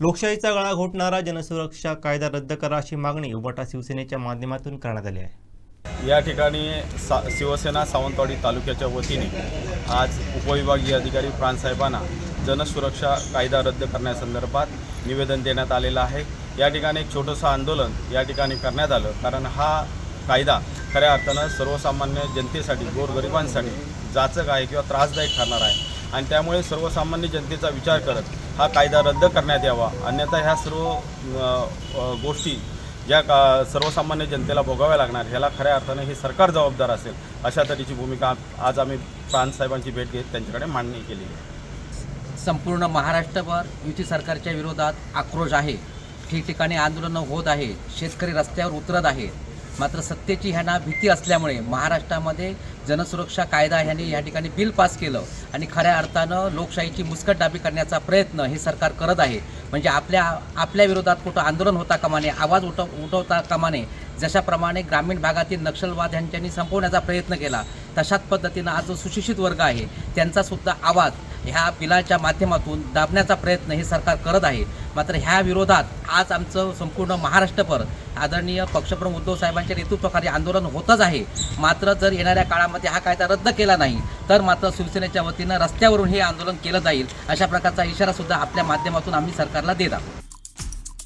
लोकशाहीचा गळा घोटणारा जनसुरक्षा कायदा रद्द करा अशी मागणी उबाटा शिवसेनेच्या माध्यमातून करण्यात आली आहे. या ठिकाणी सा शिवसेना सावंतवाडी तालुक्याच्या वतीने आज उपविभागीय अधिकारी प्राणसाहेबांना जनसुरक्षा कायदा रद्द करण्यासंदर्भात निवेदन देण्यात आलेलं आहे. या ठिकाणी एक छोटंसं आंदोलन या ठिकाणी करण्यात आलं. कारण हा कायदा खऱ्या अर्थानं सर्वसामान्य जनतेसाठी गोरगरिबांसाठी जाचक आहे किंवा त्रासदायक ठरणार आहे. आणि त्यामुळे सर्वसामान्य जनतेचा विचार करत हा कायदा रद्द करण्यात यावा. अन्यथा ह्या सर्व गोष्टी ज्या का सर्वसामान्य जनतेला भोगाव्या लागणार ह्याला खऱ्या अर्थाने हे सरकार जबाबदार असेल अशा तऱ्हेची भूमिका आज आम्ही प्रांतसाहेबांची भेट घेत त्यांच्याकडे मांडणी केली. आहे संपूर्ण महाराष्ट्रभर युती सरकारच्या विरोधात आक्रोश आहे. ठिकठिकाणी आंदोलनं होत आहे. शेतकरी रस्त्यावर उतरत आहे. मात्र सत्तेची ह्यांना भीती असल्यामुळे महाराष्ट्रामध्ये जनसुरक्षा कायदा ह्यांनी या ठिकाणी बिल पास केलं आणि खऱ्या अर्थानं लोकशाहीची मुस्कट डाबी करण्याचा प्रयत्न हे सरकार करत आहे. म्हणजे आपल्या आपल्या विरोधात कुठं आंदोलन होता कामाने आवाज उठव उठवता कामाने जशाप्रमाणे ग्रामीण भागातील नक्षलवाद ह्यांच्यानी संपवण्याचा प्रयत्न केला तशाच पद्धतीनं आज जो सुशिक्षित वर्ग आहे त्यांचासुद्धा आवाज ह्या बिलाच्या माध्यमातून दाबण्याचा प्रयत्न हे सरकार करत आहे. मात्र ह्या विरोधात आज आमचं संपूर्ण महाराष्ट्रभर आदरणीय पक्षप्रमुख उद्धव साहेबांच्या नेतृत्वाखाली आंदोलन होतच आहे. मात्र जर येणाऱ्या काळामध्ये हा कायदा रद्द केला नाही तर मात्र शिवसेनेच्या वतीनं रस्त्यावरून हे आंदोलन केलं जाईल अशा प्रकारचा इशारा सुद्धा आपल्या माध्यमातून आम्ही सरकारला देत आहोत.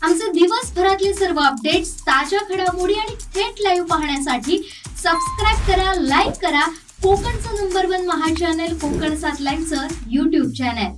आमचे दिवसभरातले सर्व अपडेट्स ताज्या घडामोडी आणि थेट लाईव्ह पाहण्यासाठी सबस्क्राईब करा लाईक करा. कोकणचं number one Maha channel Kokan सात लाईव्हचं युट्यूब चॅनल